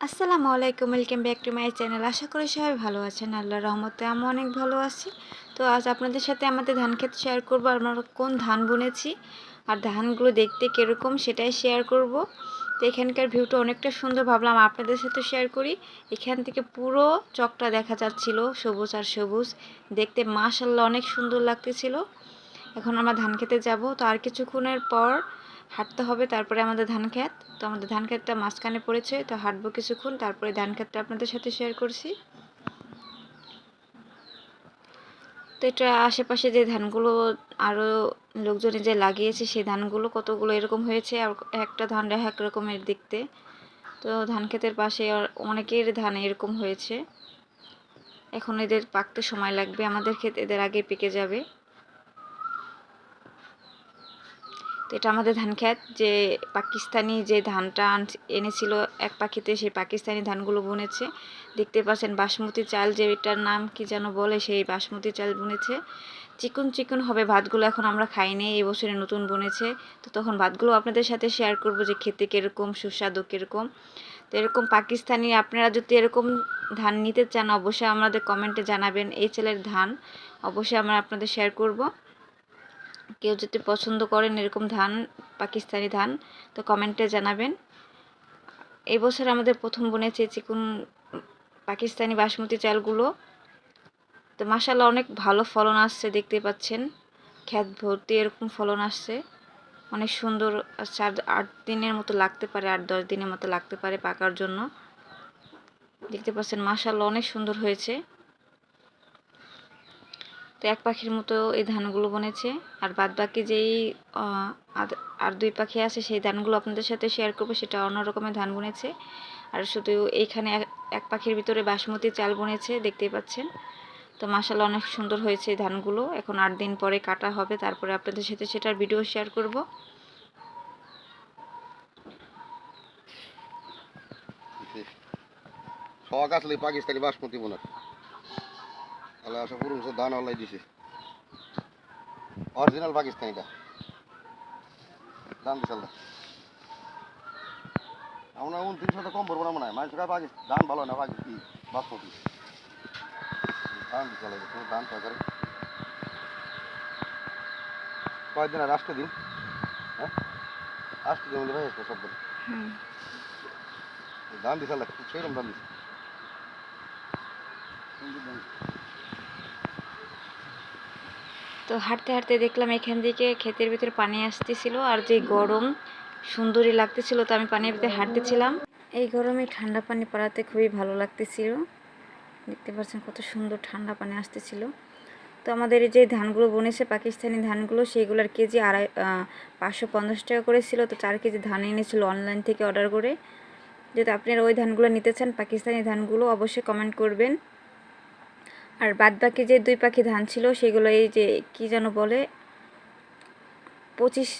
আসসালামু আলাইকুম, welcome back to my channel. আশা করি সবাই ভালো আছেন। আল্লাহর রহমতে আমি অনেক ভালো আছি। তো আজ আপনাদের সাথে আমাদের ধান ক্ষেত শেয়ার করব, আমরা কোন ধান বুনেছি আর ধানগুলো দেখতে কীরকম সেটাই শেয়ার করব। তো এখানকার ভিউটা অনেকটা সুন্দর ভাবলাম আপনাদের সাথে শেয়ার করি। এখান থেকে পুরো চকটা দেখা যাচ্ছিল, সবুজ আর সবুজ। দেখতে মাশাল্লাহ অনেক সুন্দর লাগতেছিল। এখন আমরা ধান খেতে যাব। তো আর কিছুক্ষণের পর হাঁটতে হবে, তারপরে আমাদের ধান ক্ষেত। তো আমাদের ধান ক্ষেতটা মাঝখানে পড়েছে, তো হাঁটবো কিছুক্ষণ, তারপরে ধান ক্ষেতটা আপনাদের সাথে শেয়ার করছি। তো এটা আশেপাশে যে ধানগুলো আরও লোকজনে যে লাগিয়েছে সেই ধানগুলো কতগুলো এরকম হয়েছে, আর একটা ধান এক রকমের দেখতে। তো ধান ক্ষেতের পাশে অনেকের ধান এরকম হয়েছে। এখন এদের পাকতে সময় লাগবে, আমাদের ক্ষেত এদের আগে পেকে যাবে। তো এটা আমাদের ধান খেত যে পাকিস্তানি যে ধানটা এনেছিল এক পাখিতে, সেই পাকিস্তানি ধানগুলো বুনেছে। দেখতে পাচ্ছেন বাসমতি চাল যে এটার নাম কি যেন বলে, সেই বাসমতি চাল বুনেছে। চিকন চিকন হবে ভাতগুলো এখন আমরা খাইনি এই বছরে নতুন বনেছে। তো তখন ভাতগুলো আপনাদের সাথে শেয়ার করব যে খেতে কীরকম, সুস্বাদু কীরকম। তো এরকম পাকিস্তানি, আপনারা যদি এরকম ধান নিতে চান, অবশ্যই আমাদের কমেন্টে জানাবেন। এই ছেলের ধান অবশ্যই আমরা আপনাদের শেয়ার করব। কেউ যদি পছন্দ করেন এরকম ধান, পাকিস্তানি ধান, তো কমেন্টে জানাবেন। এবছর আমাদের প্রথম বনেছে চিকুন পাকিস্তানি বাসমতি চালগুলো। তো মাসাল্লাহ অনেক ভালো ফলন আসছে, দেখতে পাচ্ছেন। খ্যাত ভর্তি এরকম ফলন আসছে। অনেক সুন্দর চার, আট দিনের মতো লাগতে পারে, আট, দশ দিনের মতো লাগতে পারে পাকার জন্য। দেখতে পাচ্ছেন মাসাল্লাহ অনেক সুন্দর হয়েছে। এক পাখির মতো এই ধানগুলো বনেছে। আর বাদ বাকি যেই আর দুই পাখি আছে, সেই ধানগুলো আপনাদের সাথে শেয়ার করব, সেটা অন্য রকমের ধান বনেছে। আর শুধু এইখানে এক পাখির ভিতরে বাসমতি চাল বনেছে, দেখতেই পাচ্ছেন। তো মাসাল অনেক সুন্দর হয়েছে এই ধানগুলো। এখন আট দিন পরে কাটা হবে, তারপরে আপনাদের সাথে সেটার ভিডিও শেয়ার করব। আসলে পাকিস্তানি বাসমতি বোনার। তাহলে আশা করুন সে ধান আল্লাহ দিছে। অরিজিনাল পাকিস্তানিটা দাম বিশাল আমরা উনত্রিশ শত কম পড়ব না মনে হয় মানুষের পাকিস্তান ধান ভালো না পাকিস্তি বাসমতি ধান বিশাল ধান সরকারি কয়েকদিন আর আসতে দিন। হ্যাঁ? আসতে দিন ভাই সব দিন। বিশাল লাগছে সেরকম দাম দিচ্ছে তো হাঁটতে হাঁটতে দেখলাম এখান থেকে ক্ষেতের ভিতরে পানি আসতেছিল আর যে গরম সুন্দরী লাগতেছিল, তো আমি পানির ভিতরে হাঁটতেছিলাম। এই গরমে ঠান্ডা পানি পড়াতে খুবই ভালো লাগতেছিল। দেখতে পাচ্ছেন কত সুন্দর ঠান্ডা পানি আসতেছিল। তো আমাদের যে ধানগুলো বনেছে, পাকিস্তানি ধানগুলো সেইগুলোর কেজি আড়াই পাঁচশো পঞ্চাশ টাকা করেছিল। তো চার কেজি ধান এনেছিল অনলাইন থেকে অর্ডার করে। যদি আপনারা ওই ধানগুলো নিতে চান, পাকিস্তানি ধানগুলো অবশ্যই কমেন্ট করবেন। আর বাদ বাকি যে দুই পাখি ধান ছিল, সেগুলো এই যে কি যেন বলে, পঁচিশ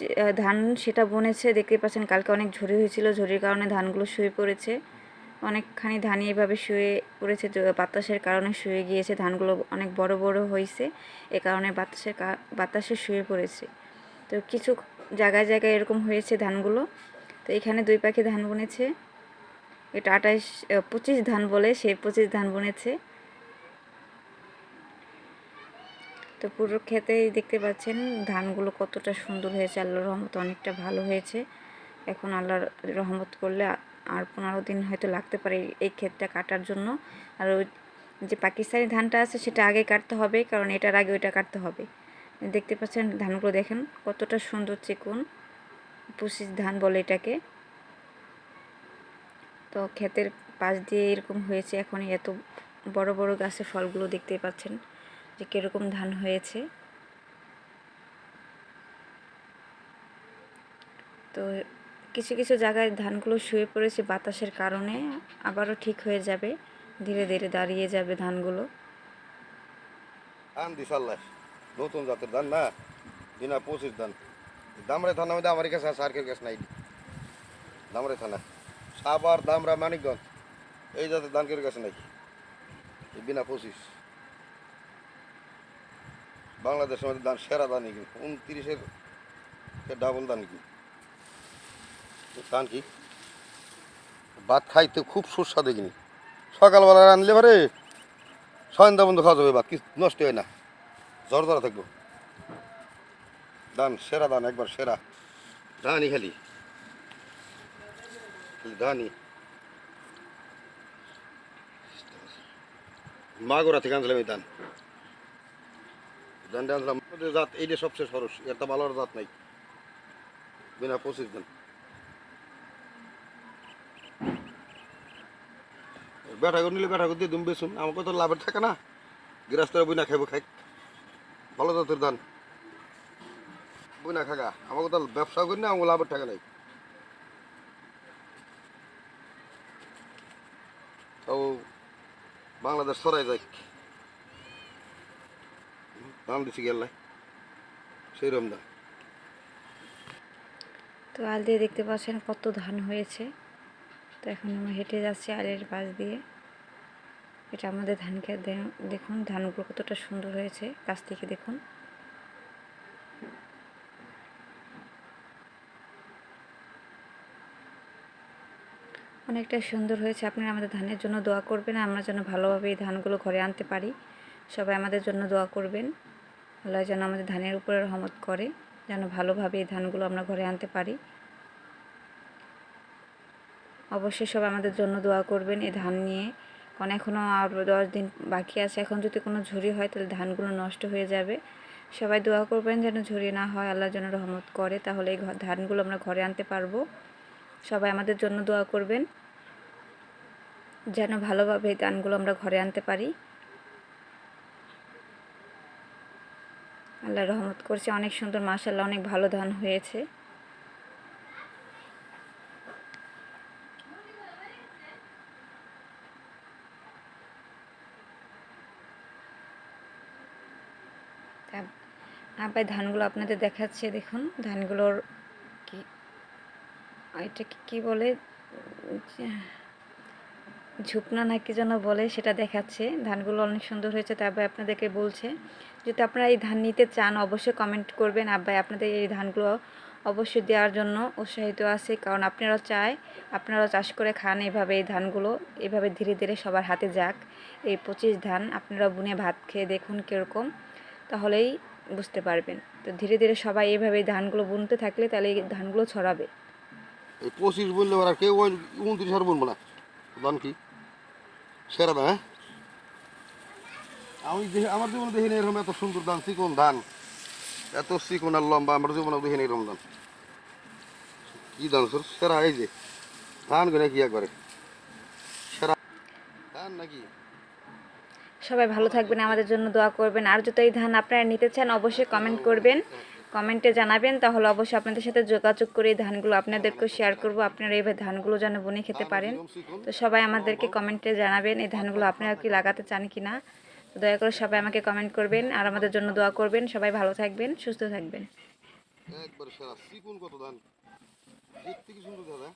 ধান সেটা বনেছে। দেখতে পাচ্ছেন কালকে অনেক ঝড়ি হয়েছিল, ঝড়ির কারণে ধানগুলো শুয়ে পড়েছে। অনেকখানি ধানই এভাবে শুয়ে পড়েছে বাতাসের কারণে শুয়ে গিয়েছে। ধানগুলো অনেক বড় বড় হয়েছে এ কারণে বাতাসের বাতাসে শুয়ে পড়েছে। তো কিছু জায়গায় জায়গায় এরকম হয়েছে ধানগুলো। তো এখানে দুই পাখি ধান বনেছে। এটা আঠাইশ পঁচিশ ধান বলে, সে পঁচিশ ধান বনেছে। তো পুরো খেতেই দেখতে পাচ্ছেন, ধানগুলো কতটা সুন্দর হয়েছে, আল্লাহর রহমত অনেকটা ভালো হয়েছে। এখন আল্লাহর রহমত করলে আর পনেরো দিন হয়তো লাগতে পারে এই ক্ষেতটা কাটার জন্য। আর ওই যে পাকিস্তানি ধানটা আছে, সেটা আগে কাটতে হবে, কারণ এটার আগে ওইটা কাটতে হবে। দেখতে পাচ্ছেন, ধানগুলো দেখেন, কতটা সুন্দর চিকুন পুষিস ধান বলে এটাকে। তো ক্ষেতের পাশ দিয়ে এরকম হয়েছে, এখন এত বড় বড় গাছের ফলগুলো দেখতে পাচ্ছেন। যে কীরকম ধান হয়েছে। তো কিছু কিছু জায়গায় ধানগুলো শুয়ে পড়েছে বাতাসের কারণে, আবারও ঠিক হয়ে যাবে। ধীরে ধীরে দাঁড়িয়ে যাবে ধানগুলো। নতুন জাতের ধান না? বিনা পঁচিশ ধান। দামরে থানা মধ্যে আমার কাছে সার্কের কাছে নাই। দামরে থানা। সাবার দামরা, মানিকগঞ্জ, এই জাতের ধান কেউ কাছে নাই। বিনা পঁচিশ। বাংলাদেশের মধ্যে ধান সেরা ধান কি? উনত্রিশের ডাবল ধান কি? ধান কি? ভাত খাইতে খুব সুস্বাদু কিনি। সকালবেলা রানলে পারে সন্ধ্যা বন্ধু খাওয়া যাবে ভাত কি নষ্ট হয় না। জ্বর ধরা থাকব। দান সেরা দান একবার সেরা। ধানই খালি ধানই। মাগুরা থেকে আনছিলাম এই ধান। জাত এইটা সবচেয়ে সরস তো ভালো জাত নাই। বিনা পঁচিশ ধান বেটা করে নিলে বেটা করে দিয়ে তুমি বেশুন আমাকে তো লাভের থাকে না। গৃহস্থরা বই না খাইব খাই ভালো জাতের ধান। বই না খাগা, আমাকে তো ব্যবসা করি না, আমাকে লাভের টাকা নাই। তাও বাংলাদেশ সরাই যাক দাম দিছি গেলে সেই রকম দাম তো আল দিয়ে দেখতে পাচ্ছেন কত ধান হয়েছে। তো এখন আমরা হেঁটে যাচ্ছি আলের পাশ দিয়ে। এটা আমাদের ধান খেত দেখুন ধানগুলো কতটা সুন্দর হয়েছে কাছ থেকে দেখুন। অনেকটা সুন্দর হয়েছে, আপনারা আমাদের ধানের জন্য দোয়া করবেন, আমরা যেন ভালোভাবে এই ধানগুলো ঘরে আনতে পারি। সবাই আমাদের জন্য দোয়া করবেন। আল্লাহ যেন আমাদের ধানের উপরে রহমত করে, যেন ভালোভাবে এই ধানগুলো আমরা ঘরে আনতে পারি। অবশ্যই সবাই আমাদের জন্য দোয়া করবেন এই ধান নিয়ে। কারণ এখনও আরও দশ দিন বাকি আছে, এখন যদি কোনো ঝুড়ি হয় তাহলে ধানগুলো নষ্ট হয়ে যাবে। সবাই দোয়া করবেন যেন ঝুড়ি না হয়, আল্লাহ যেন রহমত করে, তাহলে এই ধানগুলো আমরা ঘরে আনতে পারব। সবাই আমাদের জন্য দোয়া করবেন, যেন ভালোভাবে এই ধানগুলো আমরা ঘরে আনতে পারি। আল্লাহ রহমত করছে, অনেক সুন্দর মাসাল্লাহ অনেক ভালো ধান হয়েছে। আবার ধানগুলো আপনাদের দেখাচ্ছে, দেখুন, ধানগুলোর কি এটা কি বলে? ঝুপনা না কি যেন বলে সেটা দেখাচ্ছে। ধানগুলো অনেক সুন্দর হয়েছে তারপরে আপনাদেরকে বলছে। যদি আপনারা এই ধান নিতে চান, অবশ্যই কমেন্ট করবেন। আব্বাই আপনাদের এই ধানগুলো অবশ্যই দেওয়ার জন্য উৎসাহিত আছে। কারণ আপনারা চায় আপনারা চাষ করে খান এভাবে এই ধানগুলো। এভাবে ধীরে ধীরে সবার হাতে যাক। এই পঁচিশ ধান আপনারা বুনে ভাত খেয়ে দেখুন কীরকম, তাহলেই বুঝতে পারবেন। তো ধীরে ধীরে সবাই এইভাবে ধানগুলো বুনতে থাকলে তাহলে এই ধানগুলো ছড়াবে। পঁচিশ বললে ওরা কেউ ওই উনত্রিশ হাজার বলব না। দাম কি? সেরা দাম হ্যাঁ? আমি আমার জীবনে দেখিনি এরকম এত সুন্দর ধান, চিকন ধান। এত চিকন আর লম্বা, আমার জীবনে দেখিনি এরকম ধান। কি ধান স্যার সেরা এই যে। ধান করে কি একবারে? সেরা ধান নাকি? সবাই ভালো থাকবেন, আমাদের জন্য দোয়া করবেন। আর যদি এই ধান আপনারা নিতে চান, অবশ্যই কমেন্ট করবেন। কমেন্টে জানাবেন। তাহলে অবশ্যই আপনাদের সাথে যোগাযোগ করে এই ধানগুলো আপনাদেরকেও শেয়ার করব। আপনারা এইভাবে ধানগুলো যেন বনে খেতে পারেন। তো সবাই আমাদেরকে কমেন্টে জানাবেন এই ধানগুলো আপনারা কি লাগাতে চান কি না। তো দয়া করে সবাই আমাকে কমেন্ট করবেন আর আমাদের জন্য দোয়া করবেন। সবাই ভালো থাকবেন, সুস্থ থাকবেন। একবার সারা। সিকুন কত দেখতে কি সুন্দর দাদা।